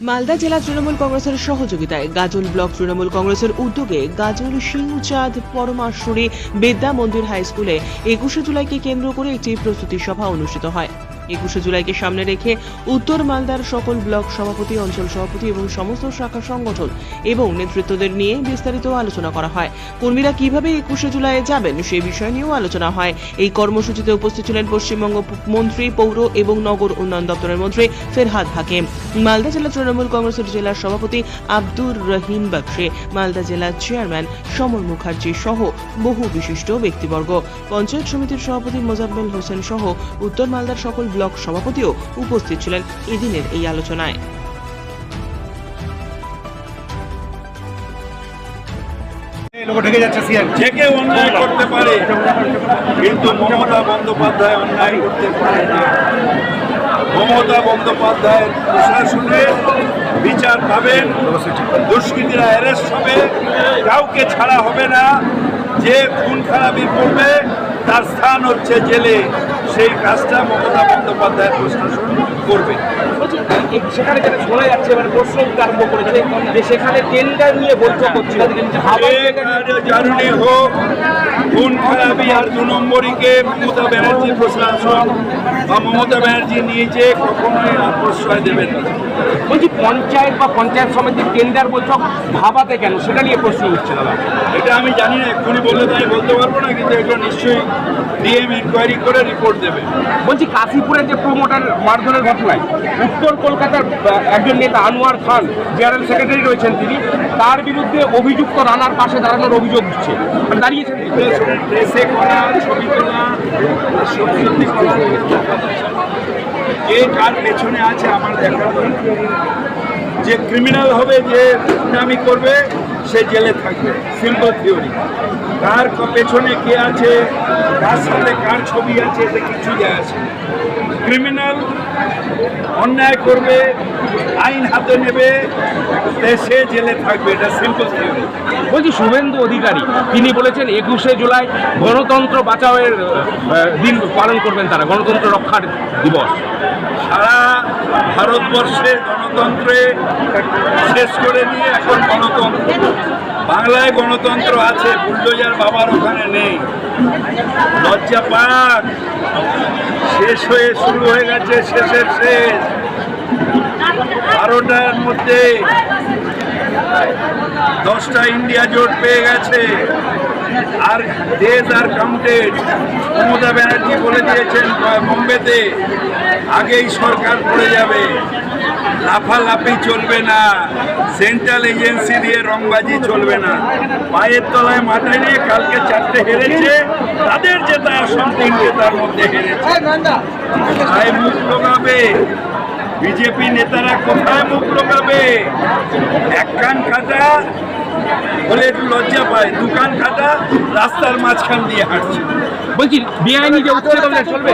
মালদা জেলা তৃণমূল কংগ্রেসের সহযোগিতায় গাজল ব্লক তৃণমূল কংগ্রেসের উদ্যোগে গাজল সিংচাঁদ পরমাশ্বরী বিদ্যা মন্দির হাই স্কুলে একুশে জুলাইকে কেন্দ্র করে একটি প্রস্তুতি সভা অনুষ্ঠিত হয়। একুশে জুলাইকে সামনে রেখে উত্তর মালদার সকল ব্লক সভাপতি, অঞ্চল সভাপতি এবং সমস্ত শাখা সংগঠন এবং নেতৃত্বদের নিয়ে বিস্তারিত আলোচনা করা হয়। কর্মীরা কীভাবে একুশে জুলাই যাবেন সেই বিষয় নিয়েও আলোচনা হয়। এই কর্মসূচিতে উপস্থিত ছিলেন পশ্চিমবঙ্গ মন্ত্রী, পৌর এবং নগর উন্নয়ন দপ্তরের মন্ত্রী ফেরহাদ হাকিম। মালদা জেলা তৃণমূল কংগ্রেসের জেলার সভাপতি আব্দুর রহিম বাক্সে মালদা জেলার চেয়ারম্যান সমর মুখার্জি সহ বহু বিশিষ্ট ব্যক্তিবর্গ। পঞ্চায়েত সমিতির সভাপতি মোজাম্মেল হোসেন সহ উত্তর মালদার সকল ব্লক সভাপতিও উপস্থিত ছিলেন এদিনের এই আলোচনায়। এই লোক ঢেকে যাচ্ছে সিএম যে কেউ অন্যায় করতে পারে কিন্তু মমতা বন্দ্যোপাধ্যায় অন্যায় করতে পারে না। মমতা বন্দ্যোপাধ্যায়ের প্রশাসনে বিচার পাবেন দুষ্কৃতীরা অ্যারেস্ট হবে কাউকে ছাড়া হবে না। যে খুন খারাপি করবে তার স্থান হচ্ছে জেলে। সেই কাজটা মমতা বন্দ্যোপাধ্যায়ের প্রশাসন করবে। বলছি, সেখানে যেটা শোনা যাচ্ছে মানে প্রশ্ন আরম্ভ করেছে যে সেখানে টেন্ডার নিয়ে বৈঠক কাজে জারুনি হোক খুন খারাপি আর দু নম্বরীকে মমতা ব্যানার্জি প্রশাসন বা মমতা ব্যানার্জি নিজে কখনোই প্রশ্রয় দেবেন না। বলছি পঞ্চায়েত বা পঞ্চায়েত সমিতির টেন্ডার বৈঠক ভাবাতে কেন? সেটা নিয়ে প্রশ্ন উঠছে দাদা। এটা আমি জানি না এক্ষুনি বললে তাই বলতে পারব না কিন্তু এগুলো নিশ্চয়ই ডিএম ইনকোয়ারি করে রিপোর্ট দেবে। বলছি কাশীপুরের যে প্রমোটার মারধরের ঘটনায়, উত্তর কলকাতার একজন নেতা আনোয়ার খান জেনারেল সেক্রেটারি রয়েছেন তিনি, তার বিরুদ্ধে অভিযুক্ত রানার পাশে দাঁড়ানোর অভিযোগ উঠছে। মানে দাঁড়িয়েছেন। প্রেসে করা পেছনে আছে আমার দেখা। যে ক্রিমিনাল হবে, যে নামি করবে সে জেলে থাকবে। সিম্পল থিওরি কার ক- পেছনে কে আছে কার সাথে কার ছবি আছে এতে কিছু যায় আসে ক্রিমিনাল অন্যায় করবে আইন হাতে নেবে সে জেলে থাকবে। এটা সিম্পল থিওরি বলছি শুভেন্দু অধিকারী তিনি বলেছেন একুশে জুলাই গণতন্ত্র বাঁচাওয়ের দিন পালন করবেন তারা গণতন্ত্র রক্ষার দিবস। সারা ভারতবর্ষে গণতন্ত্রে শেষ করে দিয়ে এখন গণতন্ত্র। বাংলায় গণতন্ত্র আছে, বুলডোজার বাবার ওখানে নেই। লজ্জা পাক। শেষ হয়ে শুরু হয়ে গেছে, শেষের শেষ। বারোটার মধ্যে দশটা ইন্ডিয়া জোট পেয়ে গেছে। আর দেশ আর কাউন্টেড মমতা ব্যানার্জি বলে দিয়েছেন বোম্বেতে আগেই সরকার পড়ে যাবে। লাফালাফি চলবে না সেন্ট্রাল এজেন্সি দিয়ে রংবাজি চলবে না। পায়ের তলায় মাথায় নিয়ে কালকে চারটে হেরেছে, তাদের জেতা আসন তিনটে তার মধ্যে হেরেছে। কোথায় মুখ লোকাবে? বিজেপি নেতারা কোথায় মুখ লোকাবে? এক কান কাটা বলে একটু লজ্জা পায়। দোকান কাটা, রাস্তার মাঝখান দিয়ে হাঁটছে। বলছি, বেআইনি যে উচ্ছেদ চলবে?